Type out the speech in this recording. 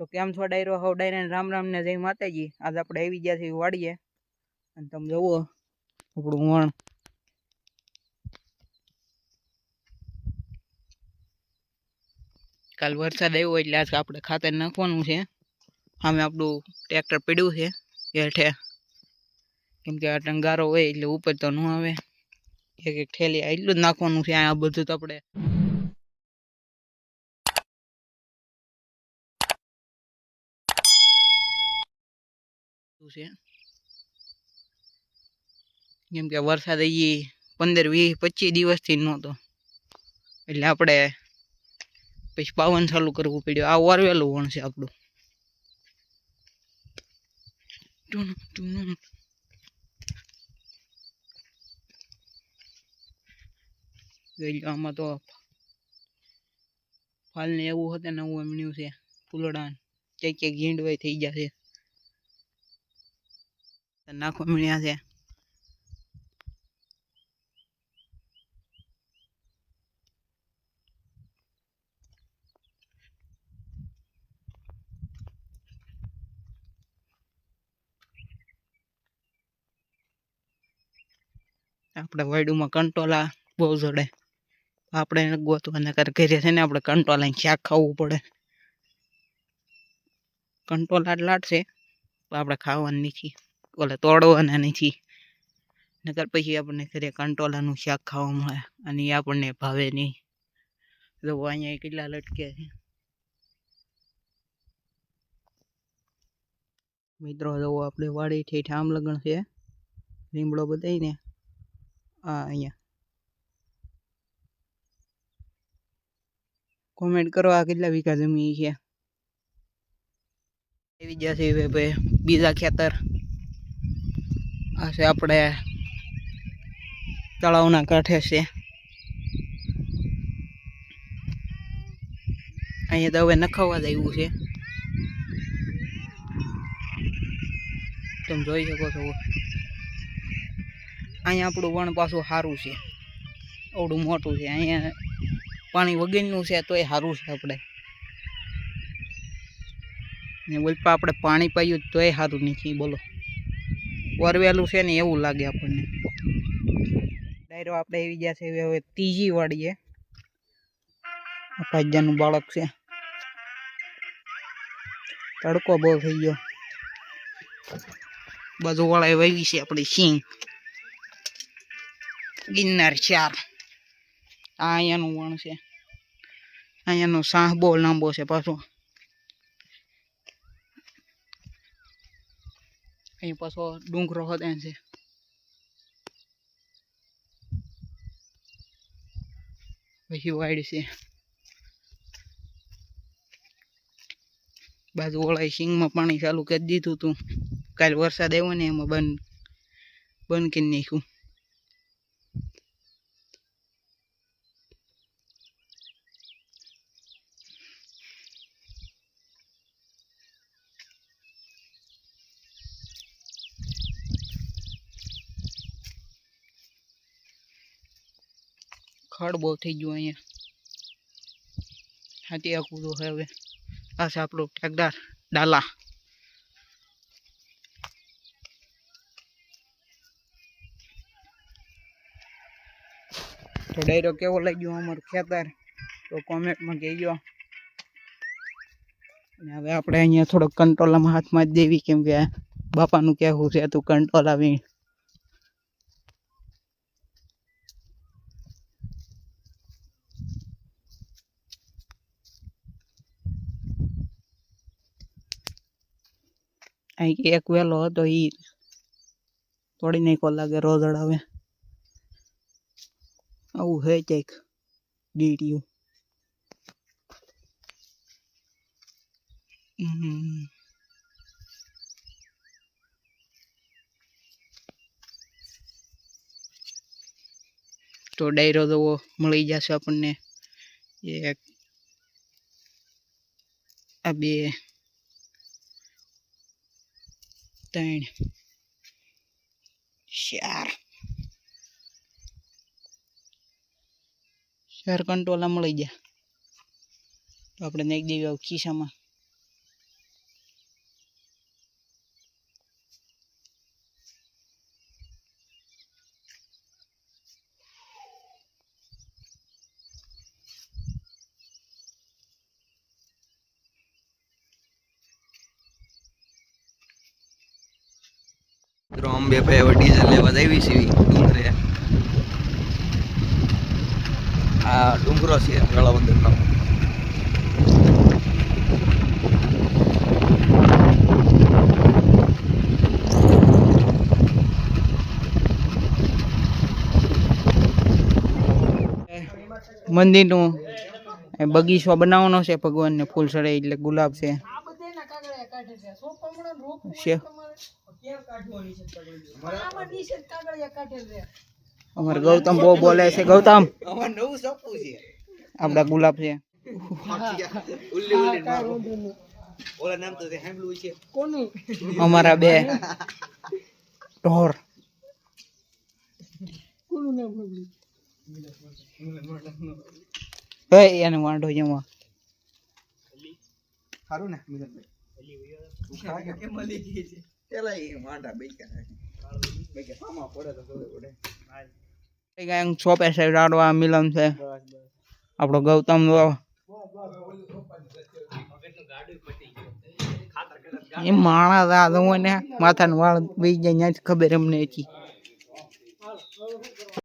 તો કેમ છો ડાયરો હવ ડાયરા રામ રામ ને જય માતાજી. આજ આપણે આવી ગયા છીએ વાડીએ. અને તમે જુઓ, આપણું વણ. કાલ વરસાદ આવ્યો એટલે આજ આપણે ખાતર નાખવાનું છે. સામે આપણું ટ્રેક્ટર પડ્યું છે, હેઠે. કેમ કે આ ટંગારો હોય એટલે ઉપર તો ન આવે. એક એક ઠેલી એટલું જ નાખવાનું છે, આ બધું તો આપણે છે. જેમ કે વરસાદ હજી પંદર, વીસ, પચીસ દિવસથી નહોતો. એટલે આપણે પછી પાવન ચાલુ કરવું પડ્યું. આ વારવેલું વણ છે આપણું. આમાં તો ફાલ ને એવું હતું ને, એવું એમણ્યું છે. ફૂલડા ક્યાંક ક્યાંક ગીંડવાય થઈ ગયા છે. નાખવા મળ્યા છે આપણે વાયડુમાં કંટોલા બહુ જડે આપણે એને ગોતવાના કરે ઘરે છે ને આપણે કંટોલા શાક ખાવું પડે કંટોલા લાટશે પણ આપણે ખાવાની નથી ઓલે તોડવાના નથી નકર પછી આપણને ઘરે કંટોલાનું શાક ખાવા મળે અને એ આપણને ભાવે નહીં. જો અહીંયા કેટલા લટકે છે. મિત્રો જવો આપણે વાડી ઠેઠ આમ લગણ છે. લીમડો બધાય આ અહીંયા. કોમેન્ટ કરો આ કેટલા વીઘા જમીન છે. એવી જશે ભાઈ બીજા ખેતર. આ આપણે તળાવના કાંઠે છે. અહીંયા તો હવે નખાવા જ છે. તમે જોઈ શકો છો. અહીંયા આપણું વણ પાછું સારું છે. અવડું મોટું છે. અહીંયા પાણી વગેરેનું છે તોય સારું છે આપણે. ને ઓલપા આપણે પાણી પાયું તોય સારું નથી બોલો. વરવેલું છે ને એવું લાગે આપણને. ડાયરો આપણે એવી ગયા છે હવે ત્રીજી વાળીએ ભાજ્યાનું બાળક છે. તડકો બહુ થઈ ગયો. બાજુ વાળા વાવી છે આપણી સિંહ. ગિરનાર ચાર. આ અહીંયાનું વણ છે. અહીંયાનો સાહ બહુ લાંબો છે પાછો. અહીં પાછો ડુંગરો હતો છે. પછી વાઈડ છે. બાજુ ઓળાઈ સિંગમાં પાણી ચાલુ કરી દીધું હતું કાલ વરસાદ આવ્યો ને એમાં બંધ બંધ કરી નાખ્યું. ખડ બહુ થઈ ગયું અહીંયા. હાથી આખું તો હવે. આ છે આપણું ઠેકદાર, ડાલા. તો ડાયરો કેવો લાગ્યો અમારું ખેતર? તો કોમેન્ટમાં કહેજો. અને હવે આપણે અહીંયા થોડોક કંટ્રોલમાં હાથમાં જ દેવી કેમ કે બાપાનું કહેવું છે, તું કંટ્રોલ આવી અહીં એક વેલો હતો એ તોડી નાખ્યો લાગે રોજડ હવે આવું હે કંઈક ડીટીયું હમ. તો ડાયરો દવો મળી જશે આપણને એક આ બે ત્રણ ચાર ચાર કંટોલા મળી ગયા. તો આપણે નાખી દેવી આવું ખિસ્સામાં. મિત્રો અંબે ભાઈ હવે ડીઝલ લેવા આવી છે. ડુંગરે. આ ડુંગરો છે રળાવંદરનો મંદિરનું એ બગીચો બનાવવાનો છે ભગવાનને ફૂલ સડે એટલે ગુલાબ છે. છે. અમારે ગૌતમ બહુ બોલે છે. ગૌતમ! અમાર નવું સપનું છે. આપડા ગુલાબ છે. ઉલ્લી ઉલ્લી ઓલા નામ તો તે સાંભળ્યું છે. અમારા બે. ઢોર. એ એને વાંઢો જમવા સારું ને મિલનભાઈ. કેમ મળી ગઈ છે. પેલા એ બેક્યા છે રાડવા મિલન છે. આપણો ગૌતમ એ માણસ આ તો ને માથાનું વાળ વહી જાય ત્યાં જ ખબર એમને હતી